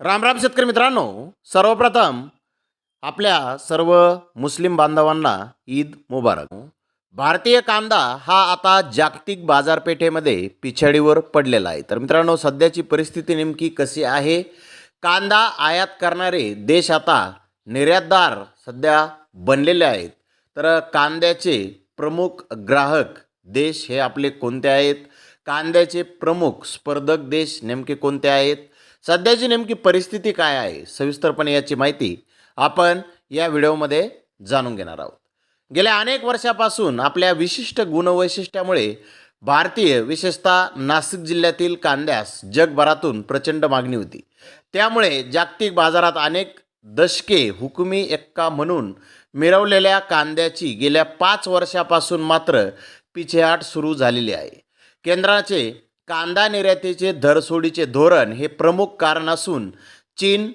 राम राम शेतकरी मित्रांनो. सर्वप्रथम आपल्या सर्व मुस्लिम बांधवांना ईद मुबारक. भारतीय कांदा हा आता जागतिक बाजारपेठेमध्ये पिछाडीवर पडलेला आहे. तर मित्रांनो सध्याची परिस्थिती नेमकी कशी आहे? कांदा आयात करणारे देश आता निर्यातदार सध्या बनलेले आहेत. तर कांद्याचे प्रमुख ग्राहक देश हे आपले कोणते आहेत? कांद्याचे प्रमुख स्पर्धक देश नेमके कोणते आहेत? सध्याची नेमकी परिस्थिती काय आहे सविस्तरपणे याची माहिती आपण या व्हिडिओमध्ये जाणून घेणार आहोत. गेल्या अनेक वर्षापासून आपल्या विशिष्ट गुणवैशिष्ट्यामुळे भारतीय विशेषतः नाशिक जिल्ह्यातील कांद्यास जगभरातून प्रचंड मागणी होती. त्यामुळे जागतिक बाजारात अनेक दशके हुकुमी एक्का म्हणून मिरवलेल्या कांद्याची गेल्या पाच वर्षापासून मात्र पिछेहाट सुरू झालेली आहे. केंद्राचे कांदा निर्यातीचे धरसोडीचे धोरण हे प्रमुख कारण असून चीन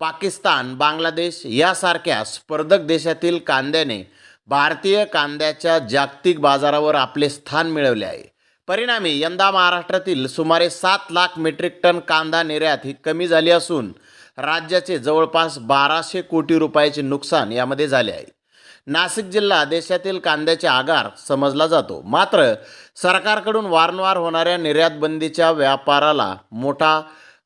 पाकिस्तान बांगलादेश यासारख्या स्पर्धक देशातील कांद्याने भारतीय कांद्याच्या जागतिक बाजारावर आपले स्थान मिळवले आहे. परिणामी यंदा महाराष्ट्रातील सुमारे सात लाख मेट्रिक टन कांदा निर्यात ही कमी झाली असून राज्याचे जवळपास बाराशे कोटी रुपयाचे नुकसान यामध्ये झाले आहे. नाशिक जिल्हा देशातील कांद्याचे आगार समजला जातो. मात्र सरकारकडून वारंवार होणाऱ्या निर्यातबंदीच्या व्यापाराला मोठा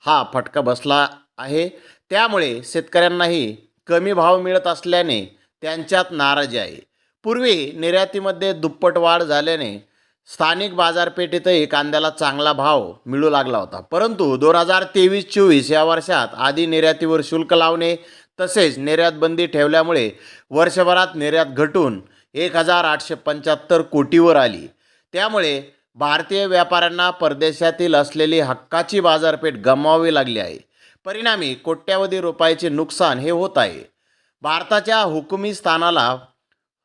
हा फटका बसला आहे. त्यामुळे शेतकऱ्यांनाही कमी भाव मिळत असल्याने त्यांच्यात नाराजी आहे. पूर्वी निर्यातीमध्ये दुप्पट वाढ झाल्याने स्थानिक बाजारपेठेतही कांद्याला चांगला भाव मिळू लागला होता. परंतु दोन हजार तेवीस चोवीस या वर्षात आधी निर्यातीवर शुल्क लावणे तसेच निर्यात बंदी ठेवल्यामुळे वर्षभरात निर्यात घटून एक हजार आठशे पंच्याहत्तर कोटीवर आली. त्यामुळे भारतीय व्यापाऱ्यांना परदेशातील असलेली हक्काची बाजारपेठ गमवावी लागली आहे. परिणामी कोट्यावधी रुपयाचे नुकसान हे होत आहे. भारताच्या हुकुमी स्थानाला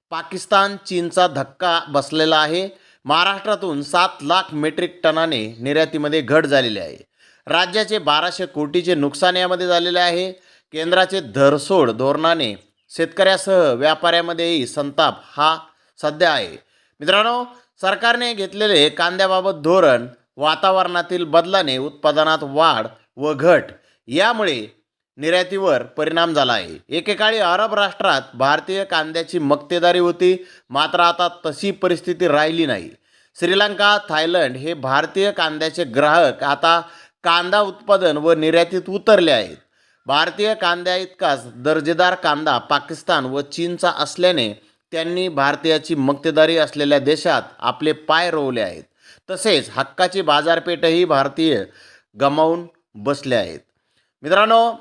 पाकिस्तान चीनचा धक्का बसलेला आहे. महाराष्ट्रातून सात लाख मेट्रिक टनाने निर्यातीमध्ये घट झालेली आहे. राज्याचे बाराशे कोटीचे नुकसान यामध्ये झालेले आहे. केंद्राचे धरसोड धोरणाने शेतकऱ्यासह व्यापाऱ्यामध्येही संताप हा सध्या आहे. मित्रांनो सरकारने घेतलेले कांद्याबाबत धोरण वातावरणातील बदलाने उत्पादनात वाढ व घट यामुळे निर्यातीवर परिणाम झाला आहे. एकेकाळी अरब राष्ट्रात भारतीय कांद्याची मक्तेदारी होती मात्र आता तशी परिस्थिती राहिली नाही. श्रीलंका थायलंड हे भारतीय कांद्याचे ग्राहक आता कांदा उत्पादन व निर्यातीत उतरले आहेत. भारतीय कांद्या इतकाच दर्जेदार कांदा पाकिस्तान व चीनचा असल्याने त्यांनी भारतीयाची मक्तेदारी असलेल्या देशात आपले पाय रोवले आहेत. तसेच हक्काची बाजारपेठही भारतीय गमावून बसले आहेत. मित्रांनो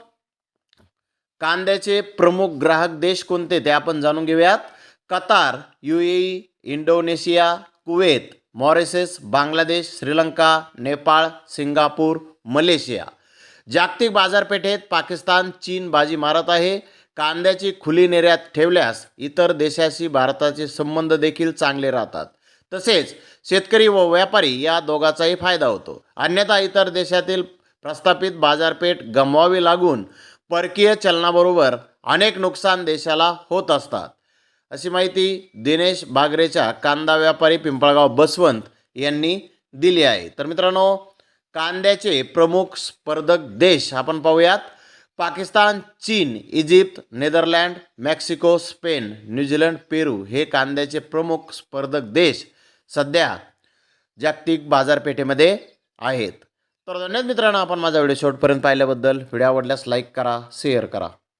कांद्याचे प्रमुख ग्राहक देश कोणते ते आपण जाणून घेऊयात. Qatar U A Indonesia Kuwait Mauritius Bangladesh Sri Lanka Nepal Singapore Malaysia. जागतिक बाजारपेठेत पाकिस्तान चीन बाजी मारत आहे. कांद्याची खुली निर्यात ठेवल्यास इतर देशाशी भारताचे संबंध देखील चांगले राहतात. तसेच शेतकरी व व्यापारी या दोघाचाही फायदा होतो. अन्यथा इतर देशातील प्रस्थापित बाजारपेठ गमवावी लागून परकीय चलनाबरोबर अनेक नुकसान देशाला होत असतात. अशी माहिती दिनेश बागरेच्या कांदा व्यापारी पिंपळगाव बसवंत यांनी दिली आहे. तर मित्रांनो कांद्याचे प्रमुख स्पर्धक देश आपण पाहूयात. पाकिस्तान चीन Egypt Netherland Mexico Spain New Zealand Peru हे कांद्याचे प्रमुख स्पर्धक देश सध्या जागतिक बाजारपेठेमध्ये आहेत. तर धन्यवाद मित्रांनो आपण माझा व्हिडिओ शेवटपर्यंत पाहिल्याबद्दल. व्हिडिओ आवडल्यास लाईक करा शेअर करा.